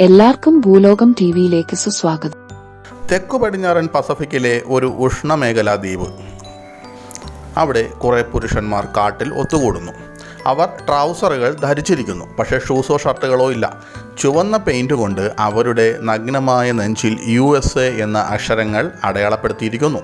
എല്ലാവർക്കും ഭൂലോകം ടിവിയിലേക്ക് സുസ്വാഗതം. തെക്കു പടിഞ്ഞാറൻ പസഫിക്കിലെ ഒരു ഉഷ്ണമേഖലാ ദ്വീപ്. അവിടെ കുറേ പുരുഷന്മാർ കാട്ടിൽ ഒത്തുകൂടുന്നു. അവർ ട്രൗസറുകൾ ധരിച്ചിരിക്കുന്നു പക്ഷേ ഷൂസോ ഷർട്ടുകളോ ഇല്ല. ചുവന്ന പെയിന്റ് കൊണ്ട് അവരുടെ നഗ്നമായ നെഞ്ചിൽ യു എന്ന അക്ഷരങ്ങൾ അടയാളപ്പെടുത്തിയിരിക്കുന്നു.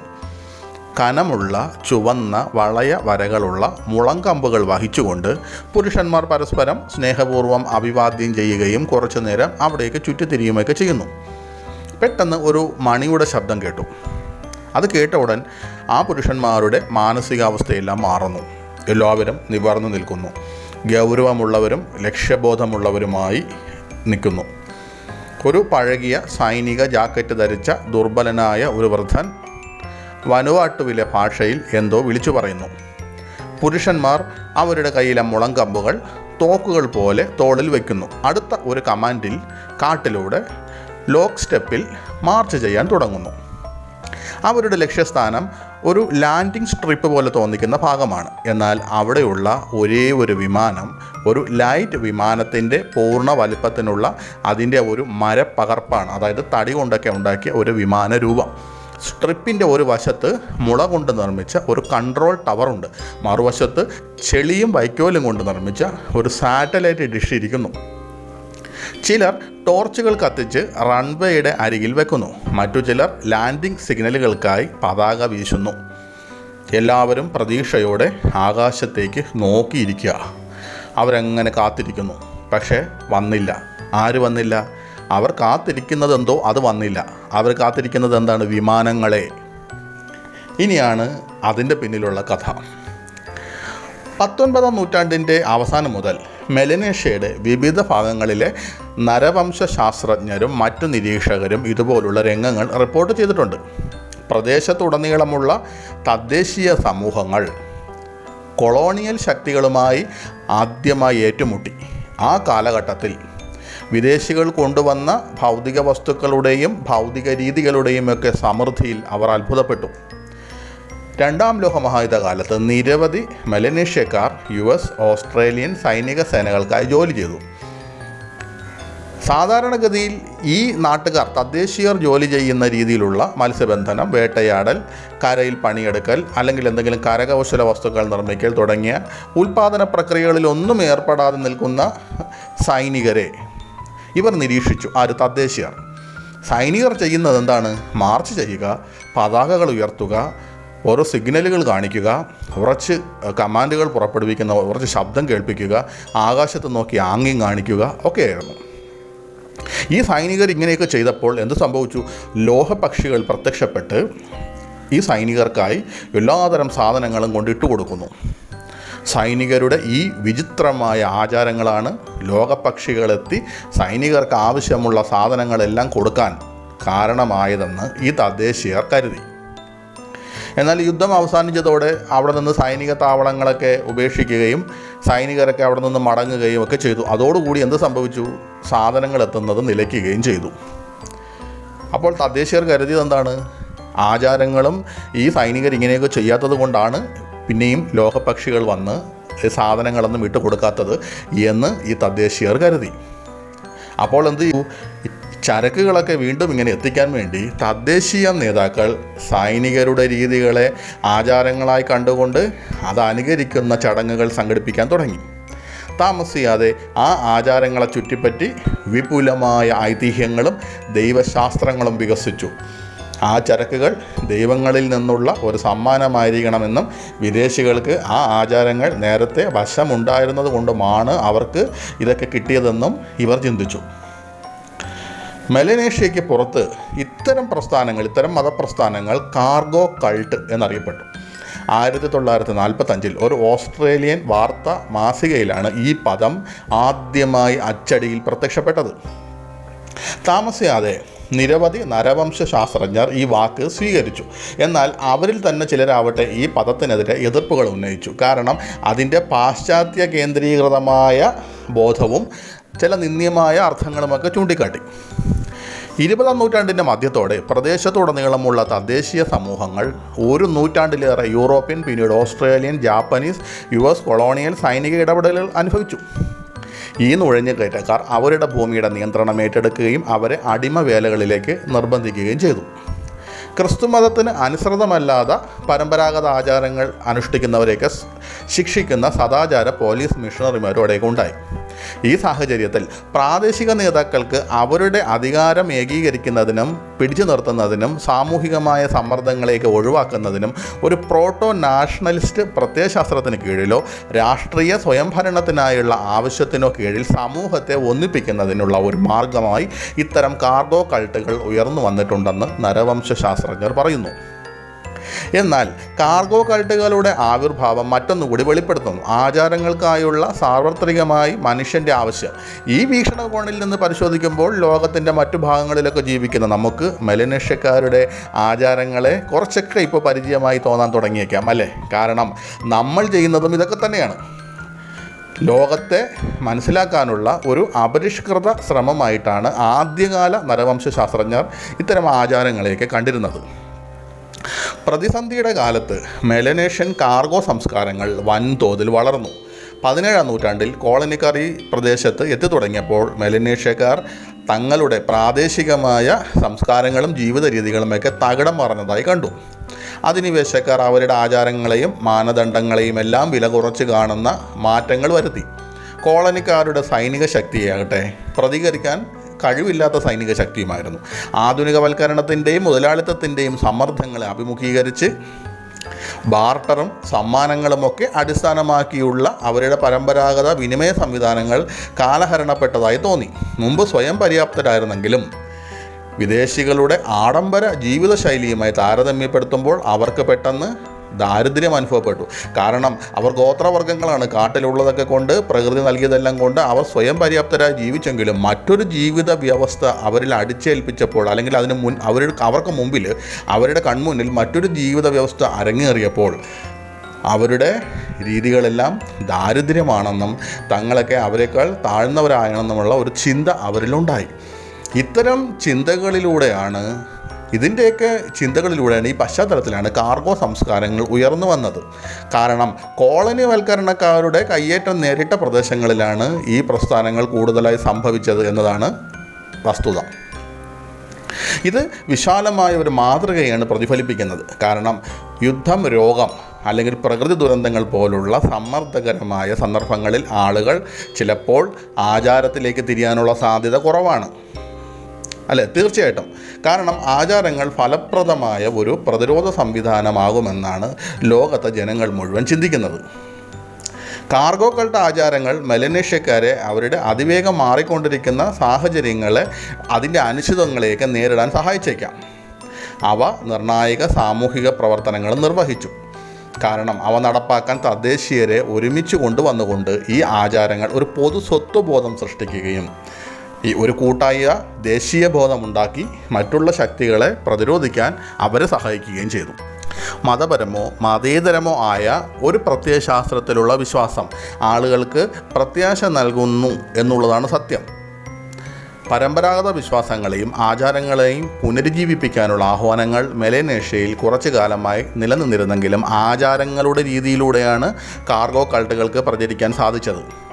കനമുള്ള ചുവന്ന വളയ വരകളുള്ള മുളങ്കമ്പുകൾ വഹിച്ചുകൊണ്ട് പുരുഷന്മാർ പരസ്പരം സ്നേഹപൂർവം അഭിവാദ്യം ചെയ്യുകയും കുറച്ചുനേരം അവിടേക്ക് ചുറ്റിത്തിരിയുമൊക്കെ ചെയ്യുന്നു. പെട്ടെന്ന് ഒരു മണിയുടെ ശബ്ദം കേട്ടു. അത് കേട്ട ഉടൻ ആ പുരുഷന്മാരുടെ മാനസികാവസ്ഥയെല്ലാം മാറുന്നു. എല്ലാവരും നിവർന്നു നിൽക്കുന്നു. ഗൗരവമുള്ളവരും ലക്ഷ്യബോധമുള്ളവരുമായി നിൽക്കുന്നു. ഒരു പഴകിയ സൈനിക ജാക്കറ്റ് ധരിച്ച ദുർബലനായ ഒരു വൃദ്ധൻ വനുവാട്ടുവിലെ ഭാഷയിൽ എന്തോ വിളിച്ചു പറയുന്നു. പുരുഷന്മാർ അവരുടെ കയ്യിലെ മുളങ്കമ്പുകൾ തോക്കുകൾ പോലെ തോളിൽ വയ്ക്കുന്നു അടുത്ത ഒരു കമാൻഡിൽ കാട്ടിലൂടെ ലോക്ക് സ്റ്റെപ്പിൽ മാർച്ച് ചെയ്യാൻ തുടങ്ങുന്നു. അവരുടെ ലക്ഷ്യസ്ഥാനം ഒരു ലാൻഡിംഗ് സ്ട്രിപ്പ് പോലെ തോന്നിക്കുന്ന ഭാഗമാണ്. എന്നാൽ അവിടെയുള്ള ഒരേ ഒരു വിമാനം ഒരു ലൈറ്റ് വിമാനത്തിന്റെ പൂർണ വലിപ്പത്തിനുള്ള അതിന്റെ ഒരു മരപ്പകർപ്പാണ് അതായത് തടി കൊണ്ടൊക്കെ ഉണ്ടാക്കിയ ഒരു വിമാന രൂപം സ്ട്രിപ്പിന്റെ ഒരു വശത്ത് മുള കൊണ്ട് നിർമ്മിച്ച ഒരു കൺട്രോൾ ടവറുണ്ട്. മറുവശത്ത് ചെളിയും വൈക്കോലും കൊണ്ട് നിർമ്മിച്ച ഒരു സാറ്റലൈറ്റ് ഡിഷ് ഇരിക്കുന്നു. ചിലർ ടോർച്ചുകൾ കത്തിച്ച് റൺവേയുടെ അരികിൽ വെക്കുന്നു. മറ്റു ചിലർ ലാൻഡിംഗ് സിഗ്നലുകൾക്കായി പതാക വീശുന്നു. എല്ലാവരും പ്രതീക്ഷയോടെ ആകാശത്തേക്ക് നോക്കിയിരിക്കുക. അവരങ്ങനെ കാത്തിരിക്കുന്നു? പക്ഷേ വന്നില്ല. ആര് വന്നില്ല? അവർ കാത്തിരിക്കുന്നത് എന്തോ അത് വന്നില്ല. അവർ കാത്തിരിക്കുന്നത് എന്താണ് വിമാനങ്ങളെ. ഇനിയാണ് അതിന്റെ പിന്നിലുള്ള കഥ. പത്തൊൻപതാം നൂറ്റാണ്ടിന്റെ അവസാനം മുതൽ മെലനേഷ്യയുടെ വിവിധ ഭാഗങ്ങളിലെ നരവംശ ശാസ്ത്രജ്ഞരും മറ്റു നിരീക്ഷകരും ഇതുപോലുള്ള രംഗങ്ങൾ റിപ്പോർട്ട് ചെയ്തിട്ടുണ്ട്. പ്രദേശത്തുടനീളമുള്ള തദ്ദേശീയ സമൂഹങ്ങൾ കൊളോണിയൽ ശക്തികളുമായി ആദ്യമായി ഏറ്റുമുട്ടി. ആ കാലഘട്ടത്തിൽ വിദേശികൾ കൊണ്ടുവന്ന ഭൗതിക വസ്തുക്കളുടെയും ഭൗതിക രീതികളുടെയും ഒക്കെ സമൃദ്ധിയിൽ അവർ അത്ഭുതപ്പെട്ടു. രണ്ടാം ലോകമഹായുദ്ധ കാലത്ത് നിരവധി മെലനേഷ്യക്കാർ യു എസ് ഓസ്ട്രേലിയൻ സൈനിക സേനകൾക്കായി ജോലി ചെയ്തു. സാധാരണഗതിയിൽ ഈ നാട്ടുകാർ തദ്ദേശീയർ ജോലി ചെയ്യുന്ന രീതിയിലുള്ള മത്സ്യബന്ധനം വേട്ടയാടൽ കരയിൽ പണിയെടുക്കൽ അല്ലെങ്കിൽ എന്തെങ്കിലും കരകൗശല വസ്തുക്കൾ നിർമ്മിക്കൽ തുടങ്ങിയ ഉൽപാദന പ്രക്രിയകളിലൊന്നും ഏർപ്പെടാതെ നിൽക്കുന്ന സൈനികരെ ഇവർ നിരീക്ഷിച്ചു ആര് തദ്ദേശീയർ. സൈനികർ ചെയ്യുന്നത് എന്താണ്? മാർച്ച് ചെയ്യുക പതാകകൾ ഉയർത്തുക ഓരോ സിഗ്നലുകൾ കാണിക്കുക കുറച്ച് കമാൻഡുകൾ പുറപ്പെടുവിക്കുന്ന കുറച്ച് ശബ്ദം കേൾപ്പിക്കുക ആകാശത്ത് നോക്കി ആംഗ്യം കാണിക്കുക ഒക്കെയായിരുന്നു. ഈ സൈനികർ ഇങ്ങനെയൊക്കെ ചെയ്തപ്പോൾ എന്ത് സംഭവിച്ചു? ലോഹപക്ഷികൾ പ്രത്യക്ഷപ്പെട്ട് ഈ സൈനികർക്കായി എല്ലാതരം സാധനങ്ങളും കൊണ്ട് കൊടുക്കുന്നു സൈനികരുടെ ഈ വിചിത്രമായ ആചാരങ്ങളാണ് ലോകപക്ഷികളെത്തി സൈനികർക്ക് ആവശ്യമുള്ള സാധനങ്ങളെല്ലാം കൊടുക്കാൻ കാരണമായതെന്ന് ഈ തദ്ദേശീയർ കരുതി. എന്നാൽ യുദ്ധം അവസാനിച്ചതോടെ അവിടെ നിന്ന് സൈനിക താവളങ്ങളൊക്കെ ഉപേക്ഷിക്കുകയും സൈനികരൊക്കെ അവിടെ നിന്ന് മടങ്ങുകയും ഒക്കെ ചെയ്തു. അതോടുകൂടി എന്ത് സംഭവിച്ചു? സാധനങ്ങൾ എത്തുന്നത് നിലയ്ക്കുകയും ചെയ്തു. അപ്പോൾ തദ്ദേശീയർ കരുതിയത് എന്താണ്? ആചാരങ്ങളും ഈ സൈനികർ ഇങ്ങനെയൊക്കെ ചെയ്യാത്തത് കൊണ്ടാണ് പിന്നെയും ലോകപക്ഷികൾ വന്ന് സാധനങ്ങളൊന്നും ഇട്ട് കൊടുക്കാത്തത് എന്ന് ഈ തദ്ദേശീയർ കരുതി. അപ്പോൾ എന്ത് ചരക്കുകളൊക്കെ വീണ്ടും ഇങ്ങനെ എത്തിക്കാൻ വേണ്ടി തദ്ദേശീയ നേതാക്കൾ സൈനികരുടെ രീതികളെ ആചാരങ്ങളായി കണ്ടുകൊണ്ട് അത് അനുകരിക്കുന്ന ചടങ്ങുകൾ സംഘടിപ്പിക്കാൻ തുടങ്ങി. താമസിയാതെ ആ ആചാരങ്ങളെ ചുറ്റിപ്പറ്റി വിപുലമായ ഐതിഹ്യങ്ങളും ദൈവശാസ്ത്രങ്ങളും വികസിച്ചു. ആ ചരക്കുകൾ ദൈവങ്ങളിൽ നിന്നുള്ള ഒരു സമ്മാനമായിരിക്കണമെന്നും വിദേശികൾക്ക് ആ ആചാരങ്ങൾ നേരത്തെ വശമുണ്ടായിരുന്നത് കൊണ്ടുമാണ് അവർക്ക് ഇതൊക്കെ കിട്ടിയതെന്നും ഇവർ ചിന്തിച്ചു. മെലനേഷ്യയ്ക്ക് പുറത്ത് ഇത്തരം പ്രസ്ഥാനങ്ങൾ ഇത്തരം മതപ്രസ്ഥാനങ്ങൾ കാർഗോ കൾട്ട് എന്നറിയപ്പെട്ടു. ആയിരത്തി തൊള്ളായിരത്തി നാൽപ്പത്തഞ്ചിൽ ഒരു ഓസ്ട്രേലിയൻ വാർത്താ മാസികയിലാണ് ഈ പദം ആദ്യമായി അച്ചടിയിൽ പ്രത്യക്ഷപ്പെട്ടത്. താമസിയാതെ നിരവധി നരവംശ ശാസ്ത്രജ്ഞർ ഈ വാക്ക് സ്വീകരിച്ചു. എന്നാൽ അവരിൽ തന്നെ ചിലരാവട്ടെ ഈ പദത്തിനെതിരെ എതിർപ്പുകൾ ഉന്നയിച്ചു. കാരണം അതിന്റെ പാശ്ചാത്യ കേന്ദ്രീകൃതമായ ബോധവും ചില നിന്ദ്യമായ അർത്ഥങ്ങളുമൊക്കെ ചൂണ്ടിക്കാട്ടി. ഇരുപതാം നൂറ്റാണ്ടിന്റെ മധ്യത്തോടെ പ്രദേശത്തുടനീളമുള്ള തദ്ദേശീയ സമൂഹങ്ങൾ ഒരു നൂറ്റാണ്ടിലേറെ യൂറോപ്യൻ പിന്നീട് Australian Japanese U S colonial സൈനിക ഇടപെടലുകൾ അനുഭവിച്ചു. ഈ നുഴഞ്ഞു കയറ്റക്കാർ അവരുടെ ഭൂമിയുടെ നിയന്ത്രണം ഏറ്റെടുക്കുകയും അവരെ അടിമ വേലകളിലേക്ക് നിർബന്ധിക്കുകയും ചെയ്തു. ക്രിസ്തുമതത്തിന് അനുസൃതമല്ലാതെ പരമ്പരാഗത ആചാരങ്ങൾ അനുഷ്ഠിക്കുന്നവരെയൊക്കെ ശിക്ഷിക്കുന്ന സദാചാര പോലീസ് മിഷണറിമാരും അവിടേക്ക് ഉണ്ടായി. ഈ സാഹചര്യത്തിൽ പ്രാദേശിക നേതാക്കൾക്ക് അവരുടെ അധികാരം ഏകീകരിക്കുന്നതിനും പിടിച്ചു നിർത്തുന്നതിനും സാമൂഹികമായ സമ്മർദ്ദങ്ങളെയൊക്കെ ഒഴിവാക്കുന്നതിനും ഒരു പ്രോട്ടോ നാഷണലിസ്റ്റ് പ്രത്യയശാസ്ത്രത്തിന് കീഴിലോ രാഷ്ട്രീയ സ്വയംഭരണത്തിനായുള്ള ആവശ്യത്തിനോ കീഴിൽ സമൂഹത്തെ ഒന്നിപ്പിക്കുന്നതിനുള്ള ഒരു മാർഗമായി ഇത്തരം കാർഗോ കൾട്ടുകൾ ഉയർന്നു വന്നിട്ടുണ്ടെന്ന് നരവംശ ശാസ്ത്രജ്ഞർ പറയുന്നു. എന്നാൽ കാർഗോ കൾട്ടുകളുടെ ആവിർഭാവം മറ്റൊന്നുകൂടി വെളിപ്പെടുത്തുന്നു. ആചാരങ്ങൾക്കായുള്ള സാർവത്രികമായി മനുഷ്യന്റെ ആവശ്യം. ഈ വീക്ഷണകോണിൽ നിന്ന് പരിശോധിക്കുമ്പോൾ ലോകത്തിന്റെ മറ്റു ഭാഗങ്ങളിലൊക്കെ ജീവിക്കുന്ന നമുക്ക് മെലനേഷ്യക്കാരുടെ ആചാരങ്ങളെ കുറച്ചൊക്കെ ഇപ്പോൾ പരിചയമായി തോന്നാൻ തുടങ്ങിയേക്കാം അല്ലേ? കാരണം നമ്മൾ ചെയ്യുന്നതും ഇതൊക്കെ തന്നെയാണ്. ലോകത്തെ മനസ്സിലാക്കാനുള്ള ഒരു അപരിഷ്കൃത ശ്രമമായിട്ടാണ് ആദ്യകാല നരവംശ ശാസ്ത്രജ്ഞർ ഇത്തരം ആചാരങ്ങളെയൊക്കെ കണ്ടിരുന്നത്. പ്രതിസന്ധിയുടെ കാലത്ത് മെലനേഷ്യൻ കാർഗോ സംസ്കാരങ്ങൾ വൻതോതിൽ വളർന്നു. പതിനേഴാം നൂറ്റാണ്ടിൽ കോളനിക്കാർ ഈ പ്രദേശത്ത് എത്തിത്തുടങ്ങിയപ്പോൾ മെലനേഷ്യക്കാർ തങ്ങളുടെ പ്രാദേശികമായ സംസ്കാരങ്ങളും ജീവിത രീതികളുമൊക്കെ തകിടം മറഞ്ഞതായി കണ്ടു. അധിനിവേശക്കാർ അവരുടെ ആചാരങ്ങളെയും മാനദണ്ഡങ്ങളെയും എല്ലാം വില കുറച്ച് കാണുന്ന മാറ്റങ്ങൾ വരുത്തി. കോളനിക്കാരുടെ സൈനിക ശക്തിയാകട്ടെ പ്രതികരിക്കാൻ കഴിവില്ലാത്ത സൈനിക ശക്തിയുമായിരുന്നു. ആധുനികവൽക്കരണത്തിന്റെയും മുതലാളിത്തത്തിന്റെയും സമ്മർദ്ദങ്ങളെ അഭിമുഖീകരിച്ച് ബാർട്ടറും സമ്മാനങ്ങളുമൊക്കെ അടിസ്ഥാനമാക്കിയുള്ള അവരുടെ പരമ്പരാഗത വിനിമയ സംവിധാനങ്ങൾ കാലഹരണപ്പെട്ടതായി തോന്നി. മുമ്പ് സ്വയം പര്യാപ്തരായിരുന്നെങ്കിലും വിദേശികളുടെ ആഡംബര ജീവിതശൈലിയുമായി താരതമ്യപ്പെടുത്തുമ്പോൾ അവർക്ക് പെട്ടെന്ന് ദാരിദ്ര്യം അനുഭവപ്പെട്ടു. കാരണം അവർ ഗോത്രവർഗങ്ങളാണ്. കാട്ടിലുള്ളതൊക്കെ കൊണ്ട് പ്രകൃതി നൽകിയതെല്ലാം കൊണ്ട് അവർ സ്വയം പര്യാപ്തരായി ജീവിച്ചെങ്കിലും മറ്റൊരു ജീവിത വ്യവസ്ഥ അവരിൽ അടിച്ചേൽപ്പിച്ചപ്പോൾ അല്ലെങ്കിൽ അതിന് മുൻ അവരുടെ അവർക്ക് മുമ്പിൽ അവരുടെ കൺമുന്നിൽ മറ്റൊരു ജീവിത വ്യവസ്ഥ അരങ്ങേറിയപ്പോൾ അവരുടെ രീതികളെല്ലാം ദാരിദ്ര്യമാണെന്നും തങ്ങളൊക്കെ അവരെക്കാൾ താഴ്ന്നവരാണെന്നുമുള്ള ഒരു ചിന്ത അവരിലുണ്ടായി. ഇത്തരം ചിന്തകളിലൂടെയാണ് ഇതിന്റെയൊക്കെ ചിന്തകളിലൂടെയാണ് ഈ പശ്ചാത്തലത്തിലാണ് കാർഗോ സംസ്കാരങ്ങൾ ഉയർന്നു വന്നത്. കാരണം കോളനിവൽക്കരണക്കാരുടെ കയ്യേറ്റം നേരിട്ട പ്രദേശങ്ങളിലാണ് ഈ പ്രസ്ഥാനങ്ങൾ കൂടുതലായി സംഭവിച്ചത് എന്നതാണ് വസ്തുത. ഇത് വിശാലമായ ഒരു മാതൃകയാണ് പ്രതിഫലിപ്പിക്കുന്നത്. കാരണം യുദ്ധം രോഗം അല്ലെങ്കിൽ പ്രകൃതി ദുരന്തങ്ങൾ പോലുള്ള സമ്മർദ്ദകരമായ സന്ദർഭങ്ങളിൽ ആളുകൾ ചിലപ്പോൾ ആചാരത്തിലേക്ക് തിരിയാനുള്ള സാധ്യത കുറവാണ്. അല്ലേ? തീർച്ചയായിട്ടും. കാരണം ആചാരങ്ങൾ ഫലപ്രദമായ ഒരു പ്രതിരോധ സംവിധാനമാകുമെന്നാണ് ലോകത്തെ ജനങ്ങൾ മുഴുവൻ ചിന്തിക്കുന്നത്. കാർഗോക്കളുടെ ആചാരങ്ങൾ മെലനേഷ്യക്കാരെ അവരുടെ അതിവേഗം മാറിക്കൊണ്ടിരിക്കുന്ന സാഹചര്യങ്ങളെ അതിന്റെ അനിശ്ചിതങ്ങളെയൊക്കെ നേരിടാൻ സഹായിച്ചേക്കാം. അവ നിർണായക സാമൂഹിക പ്രവർത്തനങ്ങൾ നിർവഹിച്ചു. കാരണം അവ നടപ്പാക്കാൻ തദ്ദേശീയരെ ഒരുമിച്ച് കൊണ്ടുവന്നുകൊണ്ട് ഈ ആചാരങ്ങൾ ഒരു പൊതു സ്വത്വബോധം സൃഷ്ടിക്കുകയും ഈ ഒരു കൂട്ടായ ദേശീയ ബോധമുണ്ടാക്കി മറ്റുള്ള ശക്തികളെ പ്രതിരോധിക്കാൻ അവരെ സഹായിക്കുകയും ചെയ്തു. മതപരമോ മതേതരമോ ആയ ഒരു പ്രത്യയശാസ്ത്രത്തിലുള്ള വിശ്വാസം ആളുകൾക്ക് പ്രത്യാശ നൽകുന്നു എന്നുള്ളതാണ് സത്യം. പരമ്പരാഗത വിശ്വാസങ്ങളെയും ആചാരങ്ങളെയും പുനരുജ്ജീവിപ്പിക്കാനുള്ള ആഹ്വാനങ്ങൾ മെലേനേഷ്യയിൽ കുറച്ചു കാലമായി നിലനിന്നിരുന്നെങ്കിലും ആചാരങ്ങളുടെ രീതിയിലൂടെയാണ് കാർഗോ കൾട്ടുകൾക്ക് പ്രചരിക്കാൻ സാധിച്ചത്.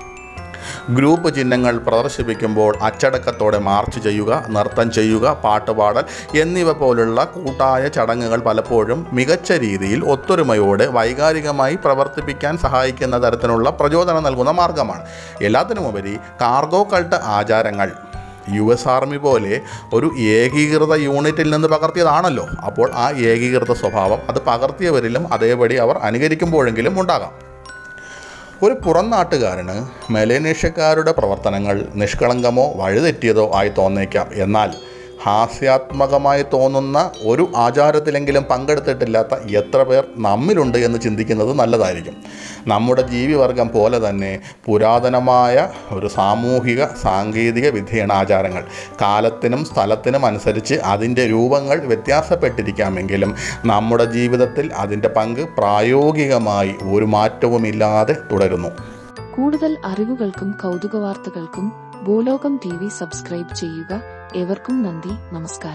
ഗ്രൂപ്പ് ചിഹ്നങ്ങൾ പ്രദർശിപ്പിക്കുമ്പോൾ അച്ചടക്കത്തോടെ മാർച്ച് ചെയ്യുക നൃത്തം ചെയ്യുക പാട്ടുപാടൽ എന്നിവ പോലുള്ള കൂട്ടായ ചടങ്ങുകൾ പലപ്പോഴും മികച്ച രീതിയിൽ ഒത്തൊരുമയോടെ വൈകാരികമായി പ്രവർത്തിപ്പിക്കാൻ സഹായിക്കുന്ന തരത്തിലുള്ള പ്രചോദനം നൽകുന്ന മാർഗമാണ്. എല്ലാത്തിനുമുപരി കാർഗോ കൾട്ട് ആചാരങ്ങൾ യു എസ് ആർമി പോലെ ഒരു ഏകീകൃത യൂണിറ്റിൽ നിന്ന് പകർത്തിയതാണല്ലോ. അപ്പോൾ ആ ഏകീകൃത സ്വഭാവം അത് പകർത്തിയവരിലും അതേപടി അവർ അനുകരിക്കുമ്പോഴെങ്കിലും ഉണ്ടാകാം. ഒരു പുറം നാട്ടുകാരന് മലേനേഷ്യക്കാരുടെ പ്രവർത്തനങ്ങൾ നിഷ്കളങ്കമോ വഴിതെറ്റിയതോ ആയി തോന്നേക്കാം. എന്നാൽ ഹാസ്യാത്മകമായി തോന്നുന്ന ഒരു ആചാരത്തിലെങ്കിലും പങ്കെടുത്തിട്ടില്ലാത്ത എത്ര പേർ നമ്മിലുണ്ട് എന്ന് ചിന്തിക്കുന്നത് നല്ലതായിരിക്കും. നമ്മുടെ ജീവിവർഗം പോലെ തന്നെ പുരാതനമായ ഒരു സാമൂഹിക സാങ്കേതിക വിദ്യയാണ് ആചാരങ്ങൾ. കാലത്തിനും സ്ഥലത്തിനും അനുസരിച്ച് അതിന്റെ രൂപങ്ങൾ വ്യത്യാസപ്പെട്ടിരിക്കാമെങ്കിലും നമ്മുടെ ജീവിതത്തിൽ അതിന്റെ പങ്ക് പ്രായോഗികമായി ഒരു മാറ്റവുമില്ലാതെ തുടരുന്നു. കൂടുതൽ അറിവുകൾക്കും കൗതുക വാർത്തകൾക്കും ഭൂലോകം ടി വി സബ്സ്ക്രൈബ് ചെയ്യുക. ഏവർക്കും നന്ദി നമസ്കാരം.